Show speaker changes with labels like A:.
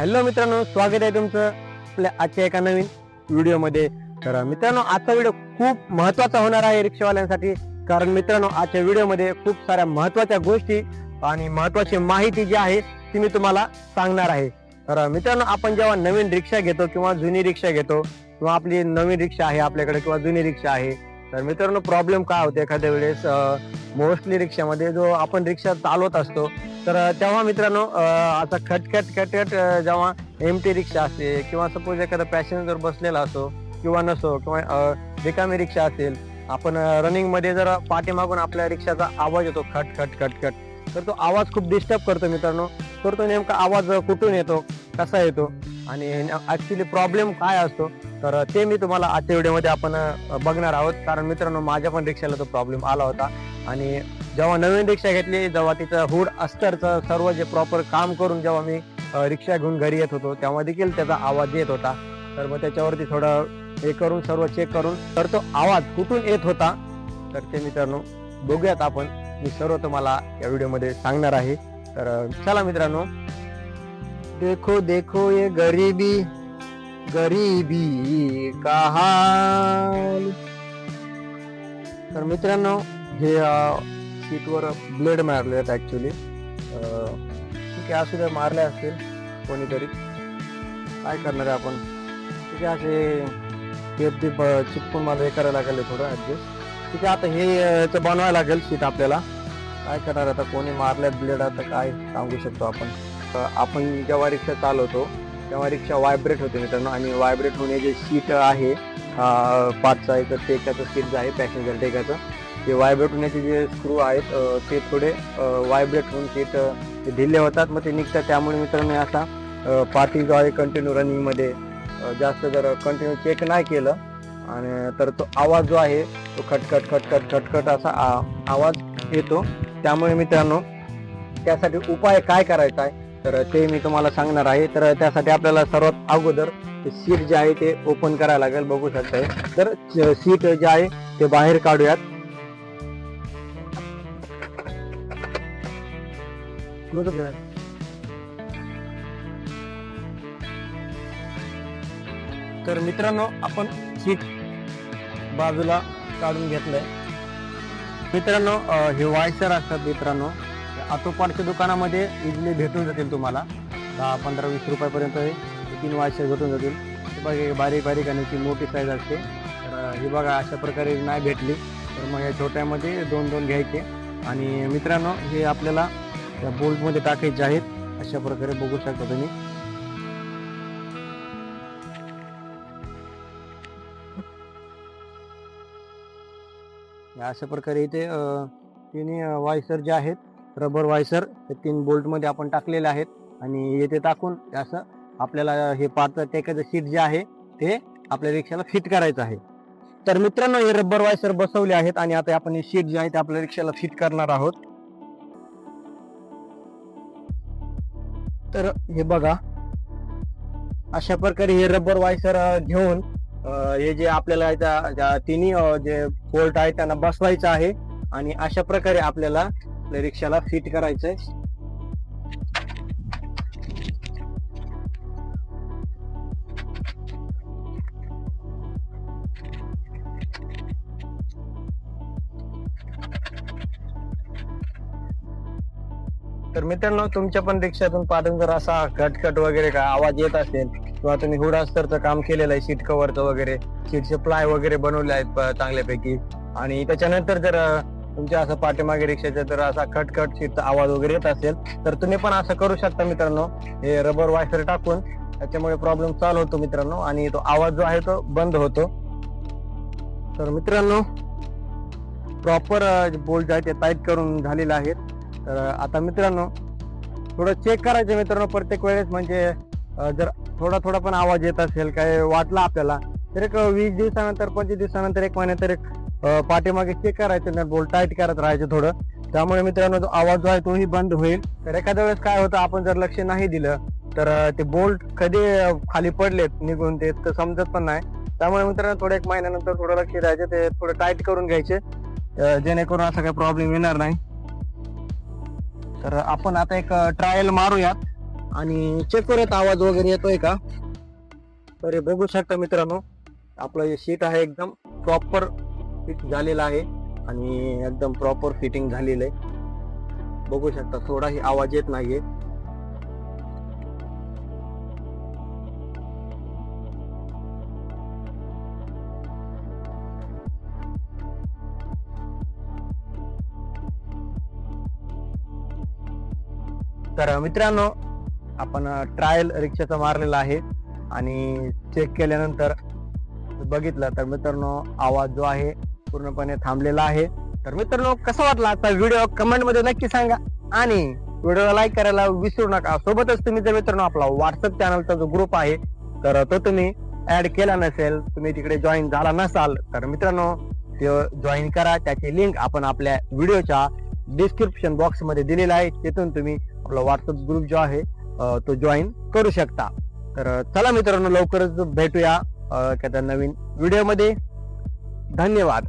A: Hello मित्रांनो स्वागत आहे तुमचं आपल्या आजच्या एका नवीन व्हिडिओमध्ये. तर मित्रांनो आजचा व्हिडिओ खूप महत्त्वाचा होणार आहे रिक्षावाल्यांसाठी. कारण मित्रांनो आजच्या व्हिडिओमध्ये खूप साऱ्या महत्त्वाच्या गोष्टी आणि महत्वाची माहिती जी आहे ती मी तुम्हाला सांगणार आहे. तर मित्रांनो आपण जेव्हा नवीन रिक्षा घेतो किंवा जुनी रिक्षा घेतो किंवा आपली नवीन रिक्षा आहे आपल्याकडे किंवा जुनी रिक्षा आहे तर मित्रांनो प्रॉब्लेम काय होते एखाद्या वेळेस? मोस्टली रिक्षामध्ये जो आपण रिक्षा चालवत असतो तर तेव्हा मित्रांनो आता खटखट खटखट जेव्हा एम टी रिक्षा असते किंवा सपोज एखादा पॅसेंजर बसलेला असो किंवा नसो किंवा रिकामी रिक्षा असेल आपण रनिंगमध्ये जर पाठीमागून आपल्या रिक्षाचा आवाज येतो खट खट खट खट तर तो आवाज खूप डिस्टर्ब करतो मित्रांनो. तर तो नेमका आवाज कुठून येतो कसा येतो आणि ॲक्च्युली प्रॉब्लेम काय असतो तर ते मी तुम्हाला आजच्या व्हिडिओमध्ये आपण बघणार आहोत. कारण मित्रांनो माझ्या पण रिक्षाला तो प्रॉब्लेम आला होता. आणि जेव्हा नवीन रिक्षा घेतली जेव्हा तिचं हुड अस्तरचं सर्व जे प्रॉपर काम करून जेव्हा मी रिक्षा घेऊन घरी येत होतो तेव्हा देखील त्याचा आवाज येत होता. तर मग त्याच्यावरती थोडं हे करून सर्व चेक करून तर तो आवाज कुठून येत होता? तर ते मित्रांनो बघूयात आपण. मी सर्व तुम्हाला या व्हिडिओमध्ये सांगणार आहे. तर चला मित्रांनो. देखो देखो ये गरीबी गरीबी का हाल? तर मित्रांनो हे सीटवर ब्लेड मारले आहेत ऍक्च्युली ठीक आहे असू द्या मारले असतील कोणीतरी. काय करणार आहे आपण? ठीक आहे असे टेप बीप चिपकून मला हे करायला लागेल थोडं ऍडजस्ट ठीक आहे आता हे याचं बनवायला लागेल सीट आपल्याला. काय करणार आता? कोणी मारल्यात ब्लेड आता? काय सांगू शकतो आपण? आपण जेव्हा रिक्षा चालवतो तेव्हा रिक्षा व्हायब्रेट होते मित्रांनो. आणि व्हायब्रेट होणे जे सीट आहे पाचचा एक टेकाचं सीट जे आहे पॅसेंजर टेकाचं ते व्हायब्रेट होण्याचे जे स्क्रू आहेत ते थोडे व्हायब्रेट होऊन ते ढिले होतात मग ते निघतात. त्यामुळे मित्रांनो असा पाठी जो आहे कंटिन्यू रनिंगमध्ये जास्त जर कंटिन्यू चेक नाही केलं आणि तर तो आवाज जो आहे तो खटखट खटखट खटखट असा आ- आवाज येतो. त्यामुळे मित्रांनो त्यासाठी उपाय काय करायचा आहे तर ते मी तुम्हाला सांगणार आहे. तर त्यासाठी आपल्याला सर्वात अगोदर सीट जे आहे ते ओपन करायला लागेल. बघू शकता तर सीट जे आहे ते बाहेर काढूयात. तर मित्रांनो आपण सीट बाजूला काढून घेतलंय. मित्रांनो हे वायसर असतात मित्रांनो. ऑटोपार्टच्या दुकानामध्ये इजली भेटून जातील तुम्हाला. दहा पंधरा वीस रुपयापर्यंत हे तीन वायसर भेटून जातील. बघा हे बारीक बारीक आणि ती मोठी साईज असते. तर हे बघा अशा प्रकारे नाही भेटली. तर मग या छोट्यामध्ये दोन दोन घ्यायचे. आणि मित्रांनो हे आपल्याला या बोल्टमध्ये टाकायचे आहेत. अशा प्रकारे बघू शकता तुम्ही. या अशा प्रकारे इथे तिन्ही वायसर जे आहेत रबर वायसर हे तीन बोल्टमध्ये आपण टाकलेले आहेत. आणि येथे टाकून असं आपल्याला हे पाच टेकाचं सीट जे आहे ते आपल्या रिक्षाला फिट करायचं आहे. तर मित्रांनो हे रबर वायसर बसवले आहेत आणि आता आपण हे सीट जे आहे ते आपल्या रिक्षाला फिट करणार आहोत. तर हे बघा. अशा प्रकारे हे रबर वायसर घेऊन हे जे आपल्याला तिन्ही जे बोल्ट आहे त्यांना बसवायचं आहे. आणि अशा प्रकारे आपल्याला रिक्षाला फिट करायचंय. तर मित्रांनो तुमच्या पण रिक्षातून पाठून जर असा कटकट वगैरे काय आवाज येत असेल किंवा तुम्ही हुडास्तरचं काम केलेलं आहे सीट कव्हरचं वगैरे सीटचे प्लाय वगैरे बनवले आहेत चांगल्यापैकी. आणि त्याच्यानंतर जर तुमच्या असं पाठीमागे रिक्षाचा जर असा खटखट सीटचा आवाज वगैरे येत असेल तर तुम्ही पण असं करू शकता मित्रांनो. हे रबर वायसर टाकून त्याच्यामुळे प्रॉब्लेम सॉल्व्ह होतो मित्रांनो. आणि तो आवाज जो आहे तो बंद होतो. तर मित्रांनो प्रॉपर बोल्ट जे आहे ते टाईट करून झालेले आहेत. तर आता मित्रांनो थोडं चेक करायचं मित्रांनो प्रत्येक वेळेस. म्हणजे जर थोडा थोडा पण आवाज येत असेल काय वाटला आपल्याला तर एक वीस दिवसानंतर पंचवीस दिवसानंतर एक महिन्यानंतर एक पाठीमागे चेक करायचं नट टाईट करत राहायचं थोडं. त्यामुळे मित्रांनो जो आवाज जो आहे तोही बंद होईल. तर एखाद्या वेळेस काय होतं आपण जर लक्ष नाही दिलं तर ते बोल्ट कधी खाली पडलेत निघून ते तर समजत पण नाही. त्यामुळे मित्रांनो थोडं एक महिन्यानंतर थोडं लक्ष द्यायचं ते थोडं टाईट करून घ्यायचे. जेणेकरून असा काही प्रॉब्लेम येणार नाही. तर आपण आता एक ट्रायल मारूयात. आणि चेक करूयात आवाज वगैरे येतोय का? तर हे बघू शकता मित्रांनो आपलं हे सीट आहे एकदम प्रॉपर फिट झालेलं आहे. आणि एकदम प्रॉपर फिटिंग झालेलं आहे. बघू शकता थोडाही आवाज येत नाहीये. तर मित्रांनो आपण ट्रायल रिक्षाचा मारलेला आहे आणि चेक केल्यानंतर बघितलं तर मित्रांनो आवाज जो आहे पूर्णपणे थांबलेला आहे. तर मित्रांनो कसा वाटला आजचा व्हिडिओ कमेंटमध्ये नक्की सांगा आणि व्हिडिओला लाईक करायला विसरू नका. सोबतच तुम्ही जर मित्रांनो आपला व्हॉट्सअप चॅनलचा जो ग्रुप आहे तर तो तुम्ही ऍड केला नसेल तुम्ही तिकडे जॉईन झाला नसाल तर मित्रांनो ते जॉईन करा. त्याची लिंक आपण आपल्या व्हिडिओच्या डिस्क्रिप्शन बॉक्समध्ये दिलेला आहे. तिथून तुम्ही आपला व्हॉट्सअप ग्रुप जो आहे तो जॉईन करू शकता. तर चला मित्रांनो लवकरच भेटूया एखाद्या नवीन व्हिडिओमध्ये धन्यवाद.